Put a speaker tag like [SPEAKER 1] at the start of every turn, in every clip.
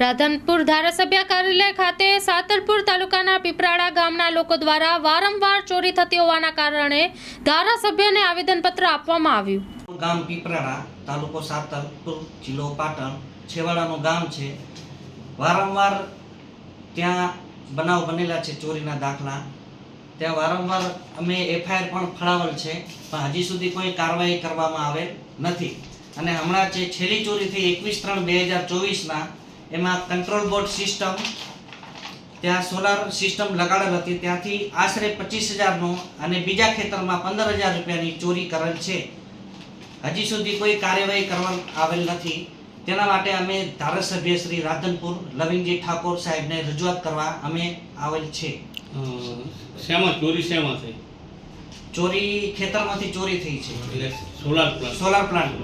[SPEAKER 1] રાધનપુર ધારાસભ્ય કાર્યાલય ખાતે સાતરપુર તાલુકાના પીપરાળા ગામના લોકો દ્વારા વારંવાર ચોરી થતી હોવાના કારણે ધારાસભ્યને આવેદનપત્ર આપવામાં આવ્યું.
[SPEAKER 2] ગામ પીપરાળા, તાલુકો સાતરપુર, જિલ્લો પાટણ, છેવાડાનું ગામ છે. વારંવાર ત્યાં બનાવ બનેલા છે ચોરીના દાખલા. ત્યાં વારંવાર અમે એફઆઈઆર પણ ફળાવેલ છે, પણ હજી સુધી કોઈ કાર્યવાહી કરવામાં આવે નથી. અને હમણાં જે છેલ્લી ચોરી થઈ એકવીસ ત્રણ બે હજાર ચોવીસના એમાં કંટ્રોલ બોર્ડ સિસ્ટમ ત્યાં સોલાર સિસ્ટમ લગાડેલ હતી. ત્યાંથી આશરે પચીસ હજારનો અને બીજા ખેતરમાં પંદર હજાર રૂપિયાની ચોરી કરેલ છે. હજી સુધી કોઈ કાર્યવાહી કરવામાં આવેલ નથી. તેના માટે અમે ધારાસભ્ય શ્રી રાધનપુર લવિંગજી ઠાકોર સાહેબને રજૂઆત કરવા અમે આવેલ છે.
[SPEAKER 3] શેમાં? ચોરી શેમાં થઈ?
[SPEAKER 2] ચોરી ખેતરમાંથી ચોરી થઈ છે.
[SPEAKER 3] સોલાર પ્લાન્ટ
[SPEAKER 2] સોલાર પ્લાન્ટ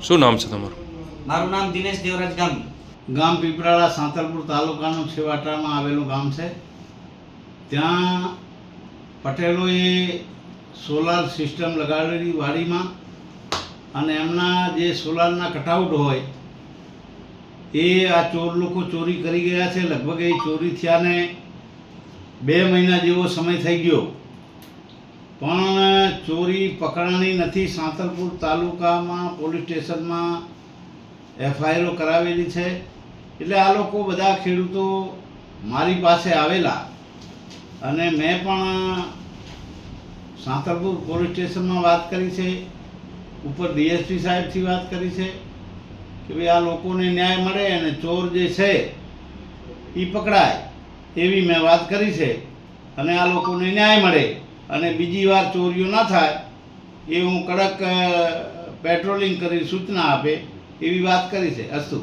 [SPEAKER 4] શું નામ છે તમારું?
[SPEAKER 2] મારું નામ દિનેશ દેવરાજ ગામી.
[SPEAKER 5] ગામ પીપરાળા સાંતલપુર તાલુકાનું છેવાટામાં આવેલું ગામ છે. ત્યાં પટેલોએ સોલાર સિસ્ટમ લગાડેલી વાડીમાં અને એમના જે સોલારના કટઆઉટ હોય, એ આ ચોર લોકો ચોરી કરી ગયા છે. લગભગ એ ચોરી થયાને બે મહિના જેવો સમય થઈ ગયો. પણ ચોરી પકડાણી નથી. સાંતલપુર તાલુકામાં પોલીસ સ્ટેશનમાં એફઆઈઆરો કરાવેલી છે. એટલે આ લોકો બધા ખેડૂતો મારી પાસે આવેલા અને મેં પણ સાંતરપુર પોલીસ સ્ટેશનમાં વાત કરી છે, ઉપર ડીએસપી સાહેબથી વાત કરી છે કે ભાઈ આ લોકોને ન્યાય મળે અને ચોર જે છે એ પકડાય એવી મેં વાત કરી છે અને આ લોકોને ન્યાય મળે અને બીજી વાર ચોરીઓ ના થાય એ હું કડક પેટ્રોલિંગ કરી સૂચના આપે એવી વાત કરી છે. અસ્તુ.